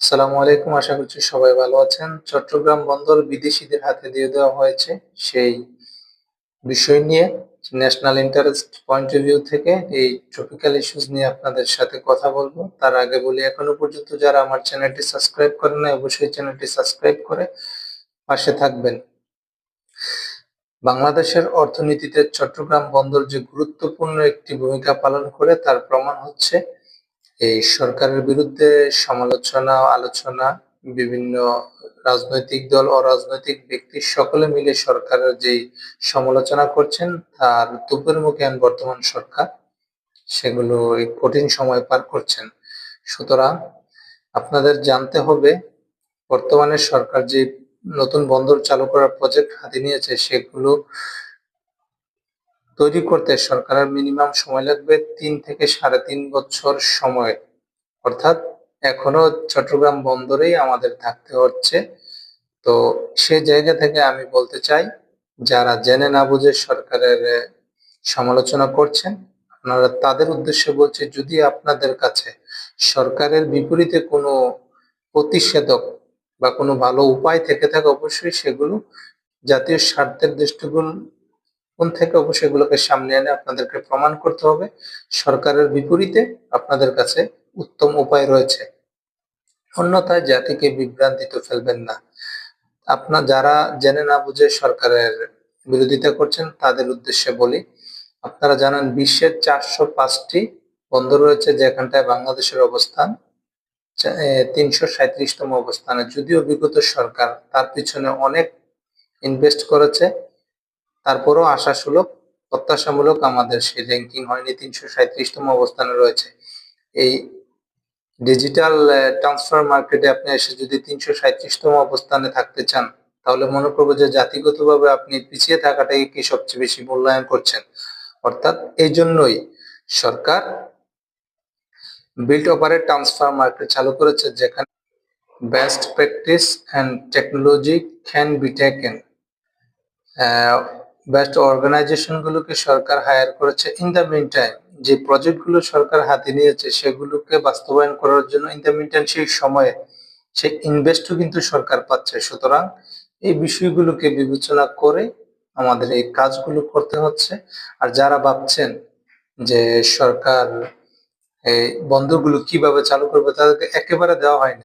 আসসালামু আলাইকুম, আশা করছি সবাই ভালো আছেন। চট্টগ্রাম বন্দর বিদেশিদের হাতে দিয়ে দেওয়া হয়েছে সেই বিষয় নিয়ে national interest point of view থেকে এই ট্রপিক্যাল ইস্যুস নিয়ে আপনাদের সাথে কথা বলব। তার আগে বলি, এখনও পর্যন্ত যারা আমার চ্যানেলটি সাবস্ক্রাইব করেন না অবশ্যই চ্যানেলটি সাবস্ক্রাইব করে পাশে থাকবেন। বাংলাদেশের অর্থনীতিতে চট্টগ্রাম বন্দর যে গুরুত্বপূর্ণ একটি ভূমিকা পালন করে, তার প্রমাণ হচ্ছে এই সরকারের বিরুদ্ধে সমালোচনা, আলোচনা, বিভিন্ন রাজনৈতিক দল ও রাজনৈতিক ব্যক্তি সকলে মিলে সরকারের যে সমালোচনা করছেন, তার তুপের মুখে বর্তমান সরকার, সেগুলো এই কঠিন সময় পার করছেন। সুতরাং আপনাদের জানতে হবে, বর্তমানে সরকার যে নতুন বন্দর চালু করার প্রজেক্ট হাতে নিয়েছে, সেগুলো তৈরি করতে সরকারের মিনিমাম সময় লাগবে তিন থেকে সাড়ে তিন বছর সময়। অর্থাৎ এখনও চট্টগ্রাম বন্দরেই আমাদের থাকতে হচ্ছে। তো সে জায়গা থেকে আমি বলতে চাই, যারা জেনে না বুঝে সরকারের সমালোচনা করছেন, আপনারা তাদের উদ্দেশ্যে বলছে, যদি আপনাদের কাছে সরকারের বিপরীতে কোনো প্রতিষেধক বা কোনো ভালো উপায় থেকে থাকে, অবশ্যই সেগুলো জাতীয় স্বার্থের দৃষ্টিকোণ কোন থেকে অবশ্যই এগুলোকে সামনে এনে আপনাদেরকে প্রমাণ করতে হবে। সরকারের বিপরীতে আপনাদের কাছে উত্তম উপায় রয়েছে। অন্যথায় জাতিকে বিভ্রান্তিতে ফেলবেন না। আপনার যারা জেনে না বুঝে সরকারের বিরোধিতা করছেন, তাদের উদ্দেশ্যে বলি, আপনারা জানেন বিশ্বের চারশো পাঁচটি বন্দর রয়েছে যেখানটায় বাংলাদেশের অবস্থান তিনশো সাঁত্রিশতম অবস্থানে। যদিও বিগত সরকার তার পিছনে অনেক ইনভেস্ট করেছে তারপরও আশাসুলভ, প্রত্যাশামূলক আমাদের সেই র্যাঙ্কিং হয়নি, তিনশো সাঁত্রিশতম অবস্থানে রয়েছে। এই ডিজিটাল ট্রান্সফার মার্কেটে আপনি এসে যদি তিনশো সাঁত্রিশতম অবস্থানে থাকতে চান, তাহলে মনে করব যে জাতিগতভাবে আপনি পিছিয়ে থাকাটাকে কি সবচেয়ে বেশি মূল্যায়ন করছেন। অর্থাৎ এই জন্যই সরকার বিল্ট অপারেট ট্রান্সফার মার্কেট চালু করেছে, যেখানে best practice and technology can be taken best অর্গানাইজেশনগুলোকে সরকার হায়ার করেছে ইন দ্য মিন টাইম যে প্রজেক্টগুলো সরকার হাতে নিয়েছে সেগুলোকে বাস্তবায়ন করার জন্য ইন দ্য মিন টাইম সেই সময়ে সেই ইনভেস্টও কিন্তু সরকার পাচ্ছে। সুতরাং এই বিষয়গুলোকে বিবেচনা করে আমাদের এই কাজগুলো করতে হচ্ছে। আর যারা ভাবছেন যে সরকার এই বন্ধগুলো কীভাবে চালু করবে তাদেরকে একেবারে দেওয়া হয়নি।